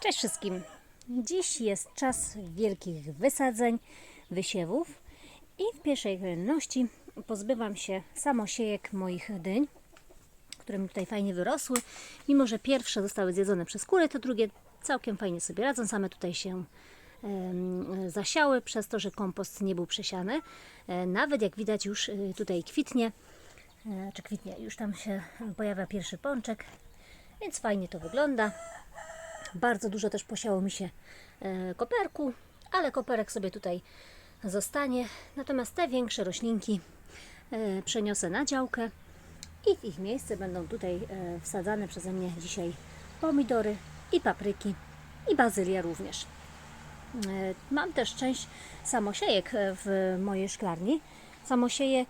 Cześć wszystkim! Dziś jest czas wielkich wysadzeń, wysiewów i w pierwszej kolejności pozbywam się samosiejek moich dyń, które mi tutaj fajnie wyrosły. Mimo, że pierwsze zostały zjedzone przez kury, to drugie całkiem fajnie sobie radzą. Same tutaj się zasiały przez to, że kompost nie był przesiany. E, Nawet jak widać już y, tutaj kwitnie, e, czy kwitnie, już tam się pojawia pierwszy pączek, więc fajnie to wygląda. Bardzo dużo też posiało mi się e, koperku, ale koperek sobie tutaj zostanie. Natomiast te większe roślinki e, przeniosę na działkę i w ich miejsce będą tutaj e, wsadzane przeze mnie dzisiaj pomidory i papryki i bazylia również. Mam też część samosiejek w mojej szklarni, samosiejek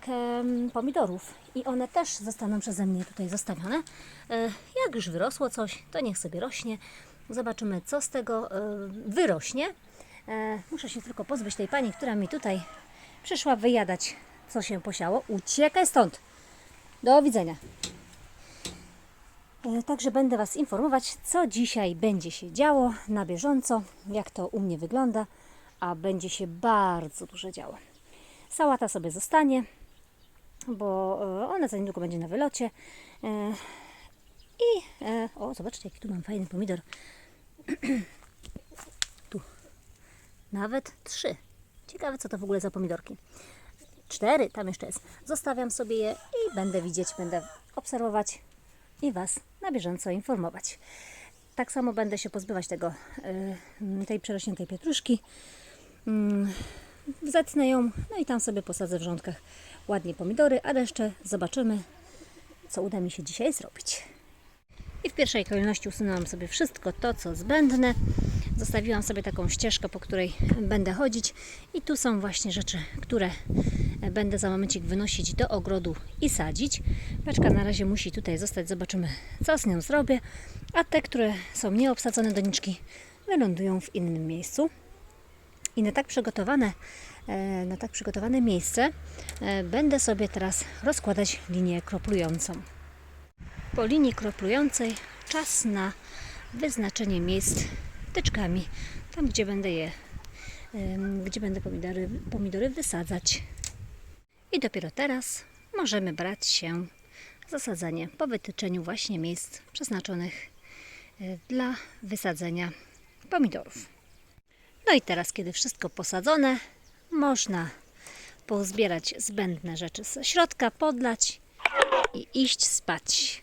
pomidorów i one też zostaną przeze mnie tutaj zostawione. Jak już wyrosło coś, to niech sobie rośnie. Zobaczymy, co z tego e, wyrośnie. E, Muszę się tylko pozbyć tej pani, która mi tutaj przyszła wyjadać, co się posiało. Uciekaj stąd! Do widzenia. E, Także będę Was informować, co dzisiaj będzie się działo na bieżąco, jak to u mnie wygląda, a będzie się bardzo dużo działo. Sałata sobie zostanie, bo ona za niedługo będzie na wylocie. I o, zobaczcie, jaki tu mam fajny pomidor. Tu nawet trzy. Ciekawe, co to w ogóle za pomidorki. Cztery, tam jeszcze jest. Zostawiam sobie je i będę widzieć, będę obserwować i Was na bieżąco informować. Tak samo będę się pozbywać tego, y, tej przerośniętej pietruszki. Mm, Zetnę ją, no i tam sobie posadzę w rządkach ładnie pomidory, a jeszcze zobaczymy, co uda mi się dzisiaj zrobić. I w pierwszej kolejności usunęłam sobie wszystko to, co zbędne. Zostawiłam sobie taką ścieżkę, po której będę chodzić. I tu są właśnie rzeczy, które będę za momencik wynosić do ogrodu i sadzić. Beczka na razie musi tutaj zostać. Zobaczymy, co z nią zrobię. A te, które są nieobsadzone doniczki, wylądują w innym miejscu. I na tak przygotowane, e, na tak przygotowane miejsce e, będę sobie teraz rozkładać linię kroplującą. Po linii kroplującej czas na wyznaczenie miejsc tyczkami, tam gdzie będę je, gdzie będę pomidory, pomidory wysadzać. I dopiero teraz możemy brać się za sadzenie po wytyczeniu właśnie miejsc przeznaczonych e, dla wysadzenia pomidorów. No i teraz, kiedy wszystko posadzone, można pozbierać zbędne rzeczy ze środka, podlać i iść spać.